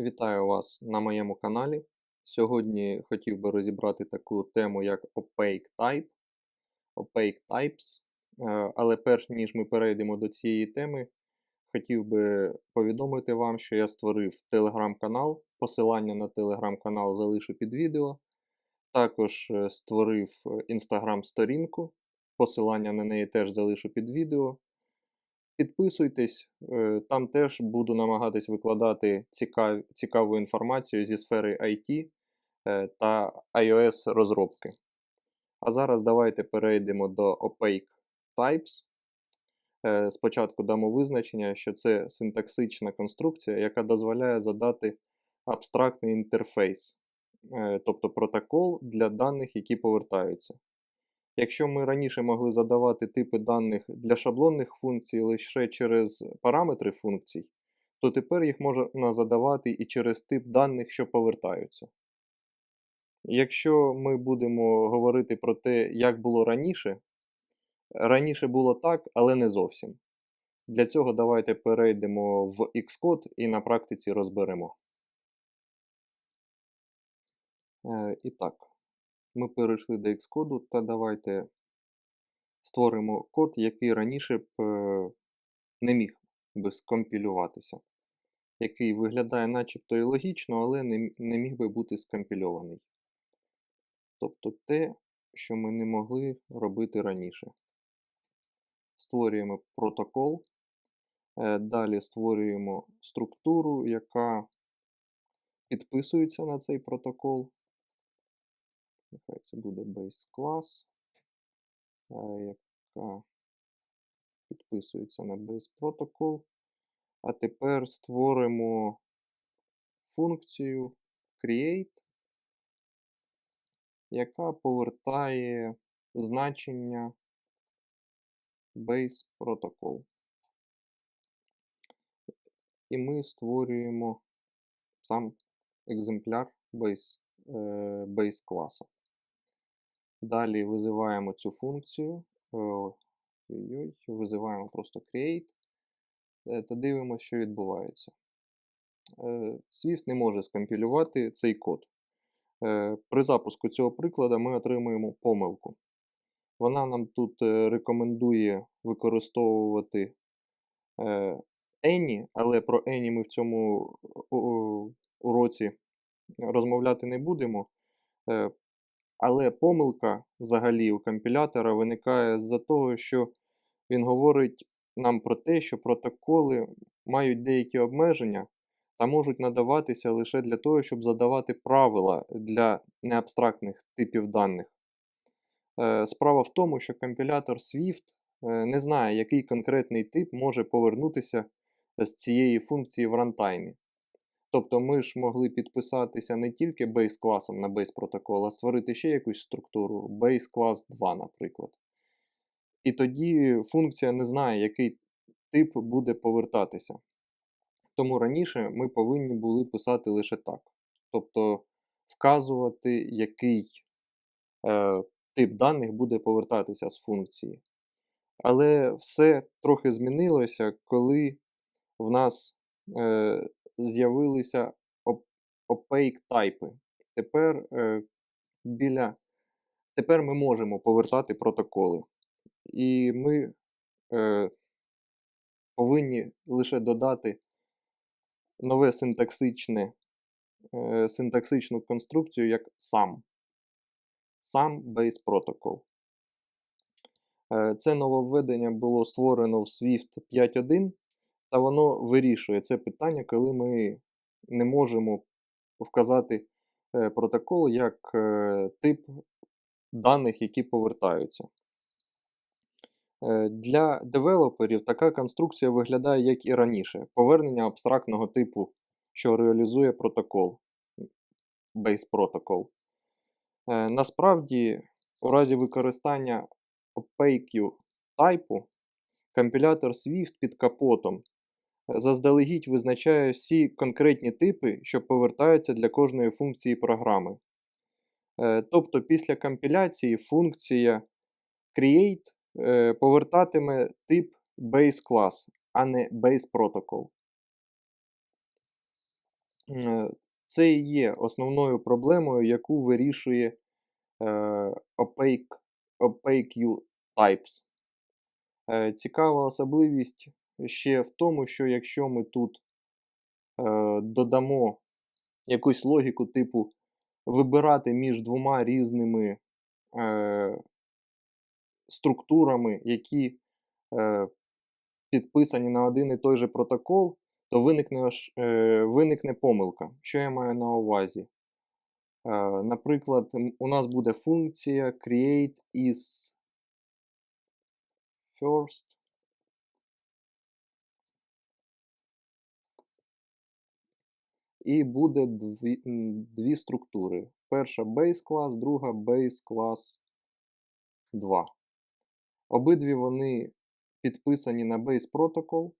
Вітаю вас на моєму каналі. Сьогодні хотів би розібрати таку тему, як Opaque Type, Opaque Types. Е, Але перш ніж ми перейдемо до цієї теми, хотів би повідомити вам, що я створив телеграм-канал. Посилання на телеграм-канал залишу під відео. Також е, створив інстаграм-сторінку. Посилання на неї теж залишу під відео. Підписуйтесь, е, там теж буду намагатись викладати цікав, цікаву інформацію зі сфери IT е, та iOS розробки. А зараз давайте перейдемо до Opaque Types. Е, Спочатку дамо визначення, що це синтаксична конструкція, яка дозволяє задати абстрактний інтерфейс, тобто протокол для даних, які повертаються. Якщо ми раніше могли задавати типи даних для шаблонних функцій лише через параметри функцій, то тепер їх можна задавати і через тип даних, що повертаються. Якщо ми будемо говорити про те, як було раніше, раніше було так, але не зовсім. Для цього давайте перейдемо в Xcode і на практиці розберемо. Е, І так, ми перейшли до Xcode та давайте створимо код, який раніше б е, не міг би скомпілюватися, який виглядає начебто і логічно, але не, не міг би бути скомпільований. Тобто те, що ми не могли робити раніше. Створюємо протокол, е, далі створюємо структуру, яка підписується на цей протокол. Нехай це буде base class, яка підписується на base protocol. А тепер створимо функцію create, яка повертає значення base protocol. І ми створюємо сам екземпляр base, е, base класу. Далі визиваємо цю функцію. Визиваємо просто create е, та дивимося, що відбувається. Е, Swift не може скомпілювати цей код. Е, При запуску цього прикладу ми отримуємо помилку. Вона нам тут рекомендує використовувати Any, але про Any ми в цьому уроці розмовляти не будемо. Але помилка взагалі у компілятора виникає з-за того, що він говорить нам про те, що протоколи мають деякі обмеження та можуть надаватися лише для того, щоб задавати правила для неабстрактних типів даних. Е, справа в тому, що компілятор Swift е, не знає, який конкретний тип може повернутися з цієї функції в рантаймі. Тобто ми ж могли підписатися не тільки base класом на base протокол, а створити ще якусь структуру base class 2, наприклад. І тоді функція не знає, який тип буде повертатися. Тому раніше ми повинні були писати лише так. Тобто вказувати, який е, тип даних буде повертатися з функції. Але все трохи змінилося, коли в нас е, з'явилися opaque тайпи. Тепер е, біля, тепер ми можемо повертати протоколи. І ми е, повинні лише додати нове синтаксичне, е, синтаксичну конструкцію як SAM. SAM Base Protocol. Е, це нововведення було створено в Swift 5.1 та воно вирішує це питання, коли ми не можемо вказати е, протокол як е, тип даних, які повертаються. Е, для девелоперів така конструкція виглядає як і раніше: повернення абстрактного типу, що реалізує протокол Base Protocol. Насправді, у разі використання opaque тайпу, компілятор Swift під капотом заздалегідь визначає всі конкретні типи, що повертаються для кожної функції програми. Е, тобто після компіляції функція create е, повертатиме тип base class, а не base protocol. Е, Це і є основною проблемою, яку вирішує opaque, opaque types. Цікава особливість ще в тому, що якщо ми тут е, додамо якусь логіку типу вибирати між двома різними е, структурами, які е, підписані на один і той же протокол, то виникне, е, виникне помилка. Що я маю на увазі? Е, наприклад, у нас буде функція create is first. І буде дві, дві структури. Перша base class, друга base class 2. Обидві вони підписані на Base Protocol,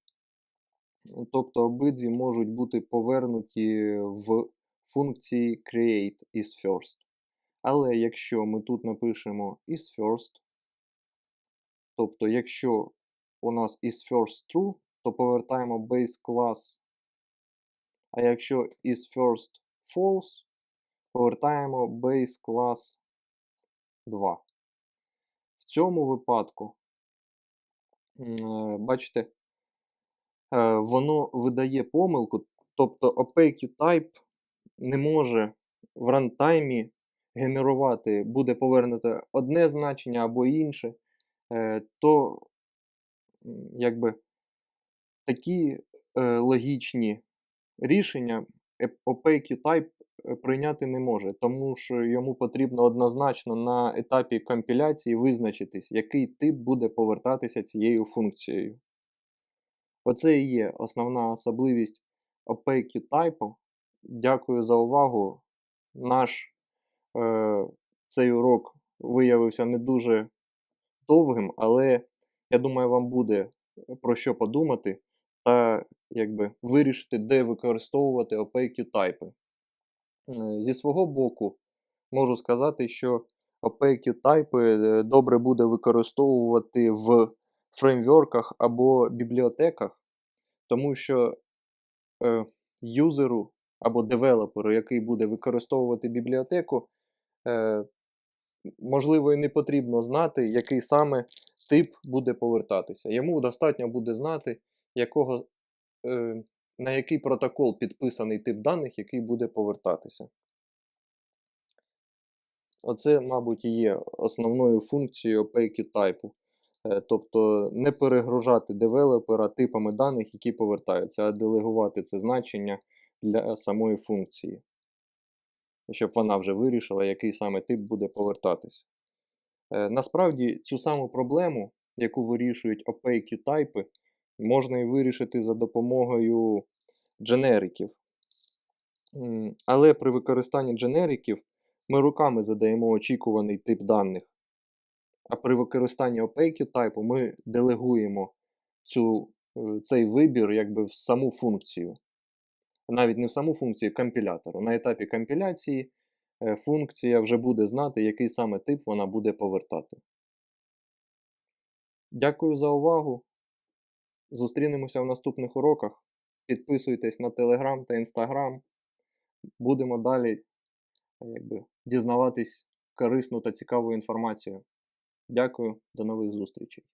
тобто обидві можуть бути повернуті в функції create is first. Але якщо ми тут напишемо is first, тобто якщо у нас is first true, то повертаємо base class, а якщо is first false, повертаємо base class 2. В цьому випадку, е, бачите, е, воно видає помилку, тобто opaque type не може в рантаймі генерувати, буде повернуто одне значення або інше, е, то якби такі логічні рішення opaque type е, прийняти не може, тому що йому потрібно однозначно на етапі компіляції визначитись, який тип буде повертатися цією функцією. Оце і є основна особливість opaque type. Дякую за увагу. Наш е, цей урок виявився не дуже довгим, але я думаю, вам буде про що подумати та якби вирішити, де використовувати opaque type. Е, Зі свого боку, можу сказати, що opaque type е, добре буде використовувати в фреймворках або бібліотеках, тому що е, юзеру або девелоперу, який буде використовувати бібліотеку, е, можливо, і не потрібно знати, який саме тип буде повертатися. Йому достатньо буде знати, якого, на який протокол підписаний тип даних, який буде повертатися. Оце, мабуть, і є основною функцією opaque type. Е, Тобто не перегружати девелопера типами даних, які повертаються, а делегувати це значення для самої функції, щоб вона вже вирішила, який саме тип буде повертатись. Е, Насправді цю саму проблему, яку вирішують opaque тайпи, можна і вирішити за допомогою дженериків. Але при використанні дженериків ми руками задаємо очікуваний тип даних. А при використанні opaque тайпу ми делегуємо цю, е, цей вибір якби в саму функцію. Навіть не в саму функцію компілятору. На етапі компіляції е, функція вже буде знати, який саме тип вона буде повертати. Дякую за увагу. Зустрінемося в наступних уроках. Підписуйтесь на Телеграм та Інстаграм. Будемо далі е, якби, дізнаватись корисну та цікаву інформацію. Дякую, до нових зустрічей.